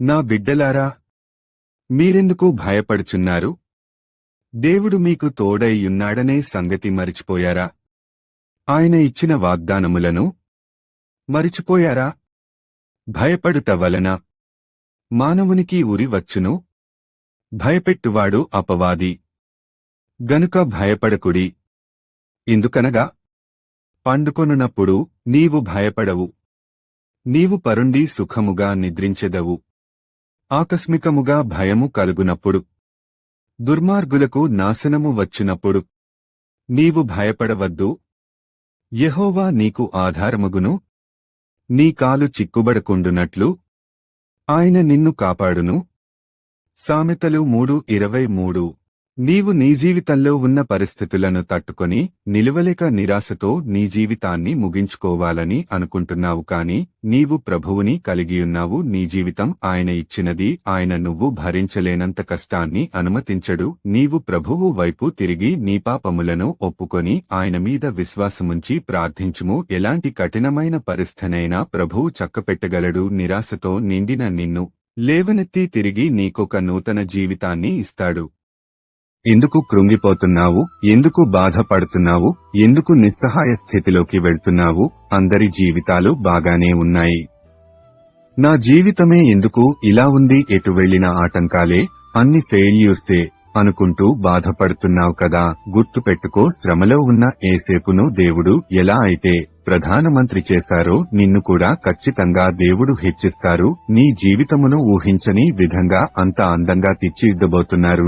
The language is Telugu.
నా బిడ్డలారా మీరెందుకు భయపడుచున్నారు? దేవుడు మీకు తోడైయున్నాడనే సంగతి మరిచిపోయారా? ఆయన ఇచ్చిన వాగ్దానములను మరిచిపోయారా? భయపడుట వలన మానవునికి ఉరి వచ్చును? భయపెట్టువాడు అపవాది. గనుక భయపడకుడి. ఎందుకనగా పండుకొనున్నప్పుడు నీవు భయపడవు. నీవు పరుండి సుఖముగా నిద్రించెదవు. ఆకస్మికముగా భయము కలుగునప్పుడు దుర్మార్గులకు నాశనము వచ్చినప్పుడు నీవు భయపడవద్దు. యహోవా నీకు ఆధారముగును. నీ కాలు చిక్కుబడకుండునట్లు ఆయన నిన్ను కాపాడును. సామెతలు మూడు ఇరవై మూడు. నీవు నీ జీవితంలో ఉన్న పరిస్థితులను తట్టుకొని నిలువలేక నిరాశతో నీ జీవితాన్ని ముగించుకోవాలని అనుకుంటున్నావు కాని నీవు ప్రభువుని కలిగియున్నావు నీ జీవితం ఆయన ఇచ్చినది ఆయన నువ్వు భరించలేనంత కష్టాన్ని అనుమతించడు నీవు ప్రభువు వైపు తిరిగి నీ పాపములను ఒప్పుకొని ఆయన మీద విశ్వాసముంచి ప్రార్థించుము ఎలాంటి కఠినమైన పరిస్థినైనా ప్రభువు చక్కపెట్టగలడు నిరాశతో నిండిన నిన్ను లేవనెత్తి తిరిగి నీకొక నూతన జీవితాన్ని ఇస్తాడు. ఎందుకు కృంగిపోతున్నావు? ఎందుకు బాధపడుతున్నావు? ఎందుకు నిస్సహాయ స్థితిలోకి వెళ్తున్నావు? అందరి జీవితాలు బాగానే ఉన్నాయి. నా జీవితమే ఎందుకు ఇలా ఉంది? ఎటు వెళ్ళిన ఆటంకాలే అన్ని ఫెయిల్యూర్సే అనుకుంటూ బాధపడుతున్నావు కదా. గుర్తుపెట్టుకో శ్రమలో ఉన్న ఏసేపును దేవుడు ఎలా అయితే ప్రధానమంత్రి చేశారో నిన్ను కూడా ఖచ్చితంగా దేవుడు హెచ్చిస్తారు. నీ జీవితమును ఊహించని విధంగా అంత అందంగా తీర్చిదిద్దబోతున్నారు.